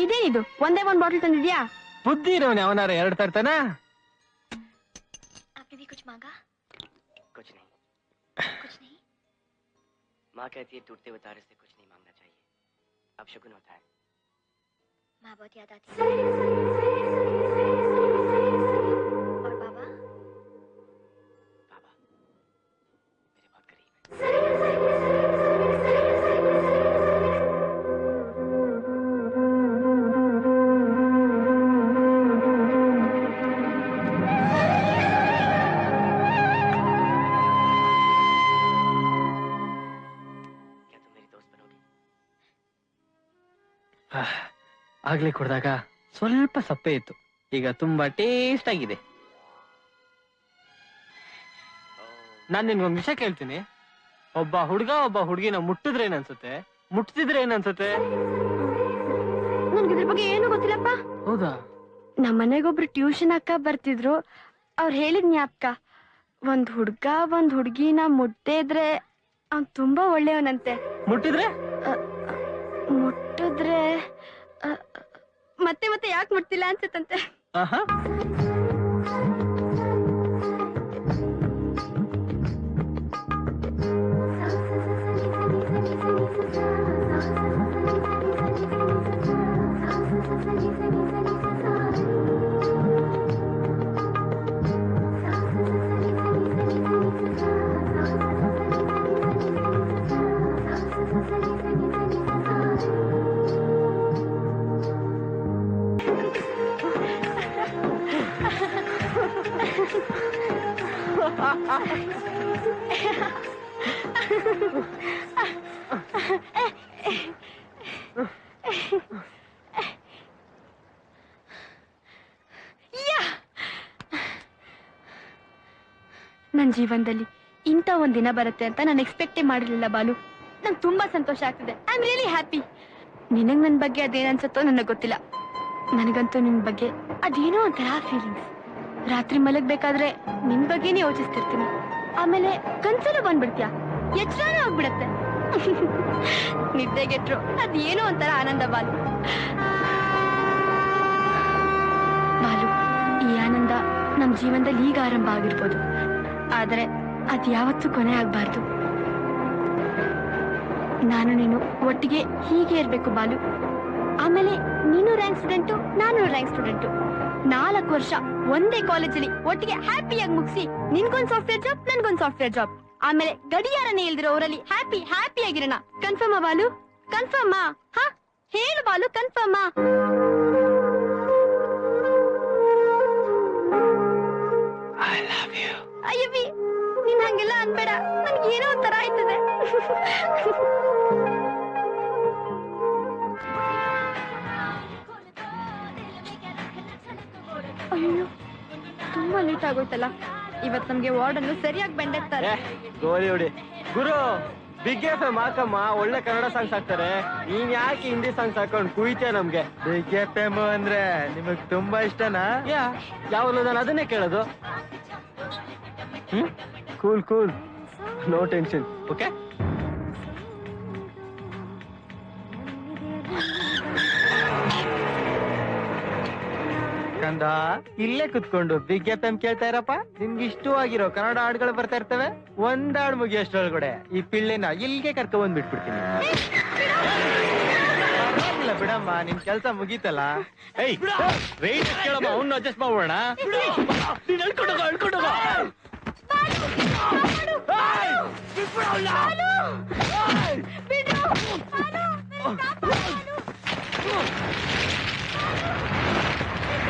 ಇದೇನಿದು ಒಂದೇ ಒಂದ್ ಬಾಟಲ್ ತಂದಿದ್ಯಾ ಬುದ್ಧಿ ಇರೋನ್ ಅವನಾರ ಎರಡ್ ತರ್ತಾನ आपने भी कुछ मांगा कुछ नहीं कुछ नहीं माँ कहती है टूटते हुए तारे से कुछ नहीं मांगना चाहिए अब शगुन होता है माँ बहुत याद आती है ಆಗ್ಲೇ ಕುಡ್ದಾಗ ಸ್ವಲ್ಪ ಸಪ್ಪೆ ಇತ್ತು. ಈಗ ತುಂಬಾ ಟೇಸ್ಟ್ ಆಗಿದೆ. ನಾನ್ ನಿನ್ಗೊಂದ್ ವಿಷಯ ಕೇಳ್ತೀನಿ. ಒಬ್ಬ ಹುಡುಗ ಒಬ್ಬ ಹುಡುಗಿನ ಮುಟ್ಟಿದ್ರೆ ಏನನ್ಸುತ್ತೆ? ಮುಟ್ತಿದ್ರೆ ಏನನ್ಸುತ್ತೆ? ನನ್ಗೆ ಇದ್ರ ಬಗ್ಗೆ ಏನು ಗೊತ್ತಿಲ್ಲಪ್ಪ. ಹೌದಾ? ನಮ್ಮ ಮನೆಗೊಬ್ರು ಟ್ಯೂಷನ್ ಅಕ್ಕ ಬರ್ತಿದ್ರು. ಅವ್ರು ಹೇಳಿದ್ ಜ್ಞಾಪಕ ಒಂದ್ ಹುಡ್ಗ ಒಂದ್ ಹುಡ್ಗಿನ ಮುಟ್ಟೇ ಇದ್ರೆ ಅವ್ನ್ ತುಂಬಾ ಒಳ್ಳೆಯವನಂತೆ. ಮುಟ್ಟಿದ್ರೆ? ಮುಟ್ಟಿದ್ರೆ ಅ, ಮತ್ತೆ ಮತ್ತೆ ಯಾಕೆ ಮುಟ್ತಿಲ್ಲ ಅನ್ಸತ್ತಂತೆ? ಆಹಾ ನನ್ ಜೀವನದಲ್ಲಿ ಇಂಥ ಒಂದು ದಿನ ಬರುತ್ತೆ ಅಂತ ನಾನು ಎಕ್ಸ್ಪೆಕ್ಟೇ ಮಾಡಿರಲಿಲ್ಲ ಬಾಲು. ನಂಗೆ ತುಂಬಾ ಸಂತೋಷ ಆಗ್ತಿದೆ. ಐ ಆಮ್ ರಿಯಲಿ ಹ್ಯಾಪಿ ನಿನಗೆ ನನ್ನ ಬಗ್ಗೆ ಅದೇನ್ ಅನ್ಸುತ್ತೋ ನನಗೆ ಗೊತ್ತಿಲ್ಲ. ನನಗಂತೂ ನಿನ್ ಬಗ್ಗೆ ಅದೇನೋ ಒಂಥರ ಫೀಲಿಂಗ್ಸ್ ರಾತ್ರಿ ಮಲಗ್ಬೇಕಾದ್ರೆ ನಿನ್ ಬಗ್ಗೆನೇ ಯೋಚಿಸ್ತಿರ್ತೀನಿ. ಆಮೇಲೆ ಕನ್ಸಲು ಬಂದ್ಬಿಡ್ತೀಯ? ಎಚ್ಚರನೂ ಆಗ್ಬಿಡತ್ತೆ. ನಿದ್ದೆಗೆಟ್ರು, ಅದೇನೋ ಒಂಥರ ಆನಂದ ಬಾಲು ಬಾಲು ಈ ಆನಂದ ನಮ್ ಜೀವನದಲ್ಲಿ ಈಗ ಆರಂಭ ಆಗಿರ್ಬೋದು. ಆದರೆ ಅದ್ ಯಾವತ್ತೂ ಕೊನೆ ಆಗ್ಬಾರ್ದು. ನಾನು ನೀನು ಒಟ್ಟಿಗೆ ಹೀಗೆ ಇರ್ಬೇಕು ಬಾಲು. ಆಮೇಲೆ ನೀನು ರ್ಯಾಂಕ್ ಸ್ಟೂಡೆಂಟು ನಾನು ರ್ಯಾಂಕ್ ಸ್ಟೂಡೆಂಟು ನಾಲ್ಕು ವರ್ಷ ಒಂದೇ ಕಾಲೇಜಲ್ಲಿ ಒಟ್ಟಿಗೆ ಹ್ಯಾಪಿಯಾಗಿ ಮುಗಿಸಿ ನಿನ್ಗೊಂದು ಸಾಫ್ಟ್ವೇರ್ ಜಾಬ್ ನನ್ಗೊಂದು ಸಾಫ್ಟ್ವೇರ್ ಜಾಬ್ ಆಮೇಲೆ ಗಡಿಯಾರನೇ ಇಲ್ದಿರೋ ಅವರಲ್ಲಿ ಹ್ಯಾಪಿ ಹ್ಯಾಪಿ ಆಗಿರೋಣ. ಕನ್ಫರ್ಮ್ ಬಾಲು? ಕನ್ಫರ್ಮಾ ಹಾ? ಹೇಳು ಬಾಲು ಕನ್ಫರ್ಮಾ ಐ ಲವ್ ಯು ಅಯ್ಯವಿ ನೀನ್ ಹಂಗೆಲ್ಲ ಅನ್ಬೇಡ. ನನ್ಗೆ ಏನೋ ಒಂಥರ ಆಯ್ತದೆ. ಅಯ್ಯೋ ತುಂಬಾ ಲೇಟ್ ಆಗೋಯ್ತಲ್ಲ. ಇವತ್ ನಮ್ಗೆ ವಾರ್ಡ್ ಅನ್ನು ಸರಿಯಾಗಿ ಬೆಂಡೆತ್ತಾರೆ. ಗೋಲಿ ಹೊಡಿ. ಗುರು ಬಿಗ್ ಎಫ್ ಎಂ ಹಾಕಮ್ಮ. ಒಳ್ಳೆ ಕನ್ನಡ ಸಾಂಗ್ಸ್ ಹಾಕ್ತಾರೆ. ನೀನ್ ಯಾಕೆ ಹಿಂದಿ ಸಾಂಗ್ಸ್ ಹಾಕೊಂಡು ಕುಯ್ತೆ ನಮ್ಗೆ? ಬಿಗ್ ಎಫ್ ಎಂ ಅಂದ್ರೆ ನಿಮಗ್ ತುಂಬಾ ಇಷ್ಟನಾ? ಯಾ ಯಾವಾಗಲೂ ನಾನು ಅದನ್ನೇ ಕೇಳೋದು? ಹ್ಮ್? Cool cool no tension okay ಚಂದ ಇಲ್ಲೇ ಕುತ್ಕೊಂಡು ಬಿಗ್ ಎತ್ತಮ್ ಕೇಳ್ತಾ ಇರಪ್ಪ? ನಿಮ್ಗೆ ಇಷ್ಟವಾಗಿರೋ ಕನ್ನಡ ಹಾಡುಗಳು ಬರ್ತಾ ಇರ್ತವೆ? ಒಂದಾಡ್ ಮುಗಿಯೋಷ್ಟ್ರೊಳಗಡೆ ಈ ಪಿಳ್ಳೆನ ಇಲ್ಲಿಗೆ ಕರ್ಕೊಂಡ್ ಬಿಟ್ಬಿಡ್ತೀನಿ. ಬಿಡಮ್ಮ ನಿಮ್ ಕೆಲ್ಸ ಮುಗೀತಲ್ಲ. ಏಯ್ ರೇಟ್ ಕೇಳಮ್ಮ ಅವ್ನು ಅಡ್ಜಸ್ಟ್ ಮಾಡೋಣ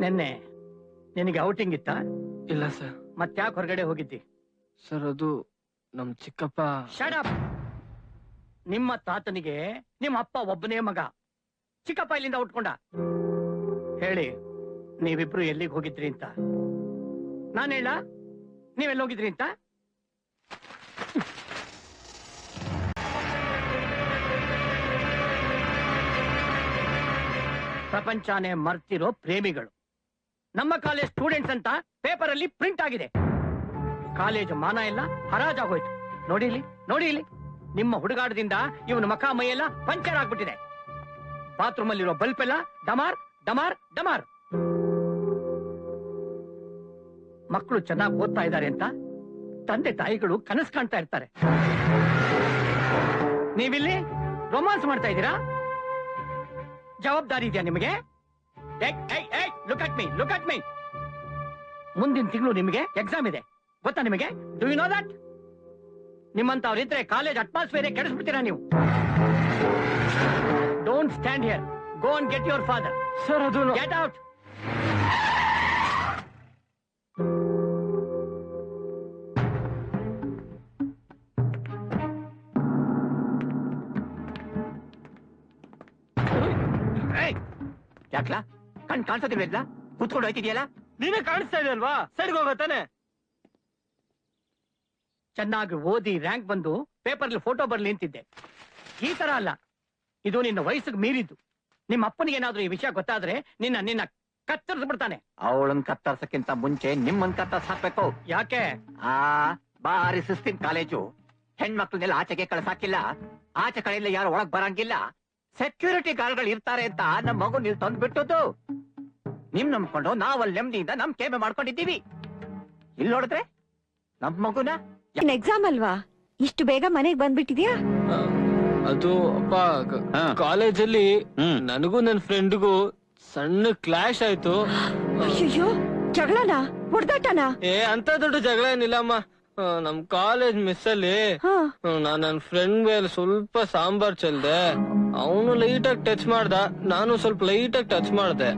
ನಿನ್ನೆ ನಿನಗೆ ಔಟಿಂಗ್ ಇತ್ತ? ಇಲ್ಲ ಸರ್. ಮತ್ತ್ಯಾಕೆ ಹೊರಗಡೆ ಹೋಗಿದ್ದಿ? ಸರ್ ಅದು ನಮ್ ಚಿಕ್ಕಪ್ಪ. ಶಡಪ್ ನಿಮ್ಮ ತಾತನಿಗೆ ನಿಮ್ಮ ಅಪ್ಪ ಒಬ್ಬನೇ ಮಗ. ಚಿಕ್ಕಪ್ಪ ಇಲ್ಲಿಂದ ಉಟ್ಕೊಂಡ. ಹೇಳಿ ನೀವಿಬ್ರು ಎಲ್ಲಿಗೆ ಹೋಗಿದ್ರಿ ಅಂತ? ನಾನು ಹೇಳ ನೀವೆಲ್ಲಿ ಹೋಗಿದ್ರಿ ಅಂತ? ಪ್ರಪಂಚನೇ ಮರ್ತಿರೋ ಪ್ರೇಮಿಗಳು. ನಮ್ಮ ಕಾಲೇಜ್ ಸ್ಟೂಡೆಂಟ್ಸ್ ಅಂತ ಪೇಪರ್ ಅಲ್ಲಿ ಪ್ರಿಂಟ್ ಆಗಿದೆ. ಕಾಲೇಜು ಮಾನ ಎಲ್ಲ ಹರಾಜಾಗೋಯ್ತು ನೋಡಿ ಇಲ್ಲಿ ನೋಡಿ ಇಲ್ಲಿ. ನಿಮ್ಮ ಹುಡುಗಾಟದಿಂದ ಇವನ ಮಖ, ಮೈಯೆಲ್ಲ ಪಂಚರ್ ಆಗ್ಬಿಟ್ಟಿದೆ. ಬಾತ್ರೂಮ್ ಅಲ್ಲಿರೋ ಬಲ್ಪ್ ಎಲ್ಲ ಡಮಾರ್ ಡಮಾರ್ ಡಮಾರ್. ಮಕ್ಕಳು ಚೆನ್ನಾಗಿ ಓದ್ತಾ ಇದ್ದಾರೆ ಅಂತ ತಂದೆ ತಾಯಿಗಳು ಕನಸು ಕಾಣ್ತಾ ಇರ್ತಾರೆ. ನೀವಿಲ್ಲಿ ರೊಮಾನ್ಸ್ ಮಾಡ್ತಾ ಇದ್ದೀರಾ? ಜವಾಬ್ದಾರಿ ಇದೆಯಾ ನಿಮಗೆ? Look at me look at me ಮುಂದಿನ ತಿಂಗಳು ನಿಮಗೆ ಎಕ್ಸಾಮ್ ಇದೆ. ಗೊತ್ತಾ ನಿಮಗೆ? ಡು ಯು ನೋ ದಟ್ ನಿಮ್ಮಂತವ್ರಿದ್ರೆ ಕಾಲೇಜ್ ಅಟ್ಮಾಸ್ಫಿಯರ್ ಕೆಡಿಸ್ಬಿಡ್ತೀರಾ ನೀವು? Don't stand here go and get your father sir ಅದು ಗೆಟ್ ಔಟ್ ಯಾಕ್ಲಾ? ಕಣ್ ಕಾಣಿಸೋದಿಲ್ಲ ಕೂತ್ಕೊಂಡು ಹೋಯ್ತಿದ್ಯಲ್ಲ? ನೀನೇ ಕಾಣಿಸ್ತಾ ಇದೆ ಅಲ್ವಾ ಸೈಡ್ಗೆ ಹೋಗತ್ತಾನೆ ಚೆನ್ನಾಗಿ ಓದಿ ರ್ಯಾಂಕ್ ಬಂದು ಪೇಪರ್ ಫೋಟೋ ಬರ್ಲಿ ಅಂತಿದ್ದೆ. ಈ ತರ ಅಲ್ಲ. ಇದು ನಿನ್ನ ವಯಸ್ಸಿಗೆ ಮೀರಿದ್ದು. ನಿಮ್ಮ ಅಪ್ಪನಿಗೆ ಏನಾದ್ರೂ ಈ ವಿಷಯ ಗೊತ್ತಾದ್ರೆ ನಿನ್ನ ನಿನ್ನ ಕತ್ತರಿಸ್ಬಿಡ್ತಾನೆ ಅವಳನ್ ಕತ್ತರಿಸಕ್ಕಿಂತ ಮುಂಚೆ ನಿಮ್ಮನ್ ಕತ್ತರ್ಸ್ ಹಾಕ್ಬೇಕು. ಯಾಕೆ? ಆ ಬಾರಿ ಸುಸ್ತಿನ ಕಾಲೇಜು. ಹೆಣ್ಮಕ್ಳನ್ನೆಲ್ಲ ಆಚೆಗೆ ಕಳ್ಸಾಕಿಲ್ಲ. ಆಚೆ ಕಡೆಯಿಂದ ಯಾರು ಒಳಗ್ ಬರಂಗಿಲ್ಲ. ಸೆಕ್ಯೂರಿಟಿ ಗಾರ್ಡ್ಗಳು ಇರ್ತಾರೆ ಅಂತ ನಮ್ಮ ಮಗು ನೀವು ತಂದು ಬಿಟ್ಟದ್ದು ನಿಮ್ ನಂಬ್ಕೊಂಡು ನಾವಲ್ಲಿ ನೆಮ್ಮದಿಯಿಂದ ನಮ್ ಕೇಮೆ ಮಾಡ್ಕೊಂಡಿದ್ದೀವಿ. ಇಲ್ಲಿ ನೋಡಿದ್ರೆ ನಮ್ ಮಗುನ ಎಕ್ಸಾಮ್ ಅಲ್ವಾ? ಇಷ್ಟು ಬೇಗ ಮನೆಗ್ ಬಂದ್ಬಿಟ್ಟಿದ್ಯಾ? ಅದು ಅಪ್ಪ ಹಾ. ಕಾಲೇಜಲ್ಲಿ ಹ್ಮ್. ನನಗೂ ನನ್ ಫ್ರೆಂಡ್ಗೂ ಸಣ್ಣ ಕ್ಲಾಶ್ ಆಯ್ತು. ಅಯ್ಯೋ ಜಗಳನಾ? ಹೊಡ್ದಾಟನಾ? ಏ ಅಂತ ದೊಡ್ಡ ಜಗಳ ಏನಿಲ್ಲಮ್ಮ ಆ, ನಮ್ ಕಾಲೇಜ್ ಮಿಸ್ ಅಲ್ಲಿ ಹಾ. ನಾನ್ ನನ್ ಫ್ರೆಂಡ್ ಮೇಲೆ ಸ್ವಲ್ಪ ಸಾಂಬಾರ್ ಚೆಲ್ದೆ ಅವನು ಲೈಟ್ ಆಗಿ ಟಚ್ ಮಾಡ್ದ ನಾನು ಸ್ವಲ್ಪ ಲೈಟ್ ಆಗಿ ಟಚ್ ಮಾಡ್ದೆ.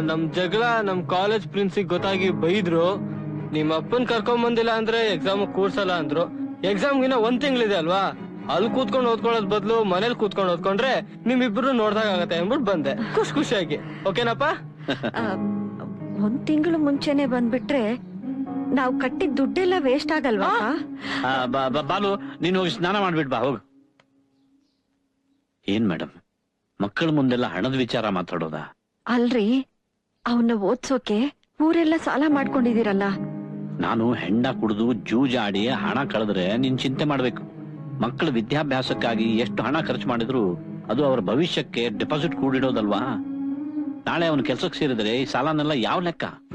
ನಮ್ ಜಗಳ ನಮ್ ಕಾಲೇಜ್ ಪ್ರಿನ್ಸಿಗ್ ಗೊತ್ತಾಗಿ ಬೈದ್ರು. ನಿಮ್ ಅಪ್ಪನ್ ಕರ್ಕೊಂಡ್ ಬಂದಿಲ್ಲ ಅಂದ್ರೆ ಎಕ್ಸಾಮ್ ಕೂರ್ಸಲ್ಲ ಅಂದ್ರು. ಎಕ್ಸಾಮ್ ಗಿನ ಒಂದ್ ತಿಂಗಳಿದೆ ಅಲ್ವಾ? ಅಲ್ಲಿ ಕೂತ್ಕೊಂಡು ಓದ್ಕೊಳ್ಳೋದ್ ಬದಲು ಮನೇಲಿ ಕೂತ್ಕೊಂಡು ಓದ್ಕೊಂಡ್ರೆ ನಿಮ್ಮಿಬ್ರು ನೋಡ್ದಾಗ ಆಗತ್ತೆ ಅಂದ್ಬಿಟ್ಟು ಬಂದೆ. ಖುಷಿ ಖುಷಿಯಾಗಿ. ಓಕೆನಪ್ಪ? ಆ, ಒಂದ್ ತಿಂಗಳು ಮುಂಚೆನೆ ಬಂದ್ಬಿಟ್ರೆ ನಾವ್ ಕಟ್ಟಿದ ದುಡ್ಡೆಲ್ಲ ವೇಸ್ಟ್ ಆಗಲ್ವಾ ಆ, ಬಾ- ಬಾ- ಬಾಲು ನೀನು ಹೋಗಿ ಸ್ನಾನ ಮಾಡ್ಬಿಟ್ ಬಾ ಹೋಗು. ಏನ್ ಮೇಡಮ್? ಮಕ್ಕಳ ಮುಂದೆಲ್ಲ ಹಣದ ವಿಚಾರ ಮಾತಾಡೋದಾ? ಅಲ್ರಿ ಅವನ್ನ ಓದ್ಸೋಕೆ ಊರೆಲ್ಲ ಸಾಲ ಮಾಡ್ಕೊಂಡಿದೀರಲ್ಲ ನಾನು ಹೆಂಡ ಕುಡಿದು ಜೂಜಾಡಿ ಹಣ ಕಳೆದ್ರೆ ನಿನ್ ಚಿಂತೆ ಮಾಡ್ಬೇಕು. ಮಕ್ಕಳ ವಿದ್ಯಾಭ್ಯಾಸಕ್ಕಾಗಿ ಎಷ್ಟು ಹಣ ಖರ್ಚು ಮಾಡಿದ್ರು ಅದು ಅವರ ಭವಿಷ್ಯಕ್ಕೆ ಡೆಪಾಸಿಟ್ ಕೂಡಿಡೋದಲ್ವಾ? ನಾಳೆ ಅವನ ಕೆಲ್ಸಕ್ಕೆ ಸೇರಿದ್ರೆ ಈ ಸಾಲನೆಲ್ಲ ಯಾವ ಲೆಕ್ಕ?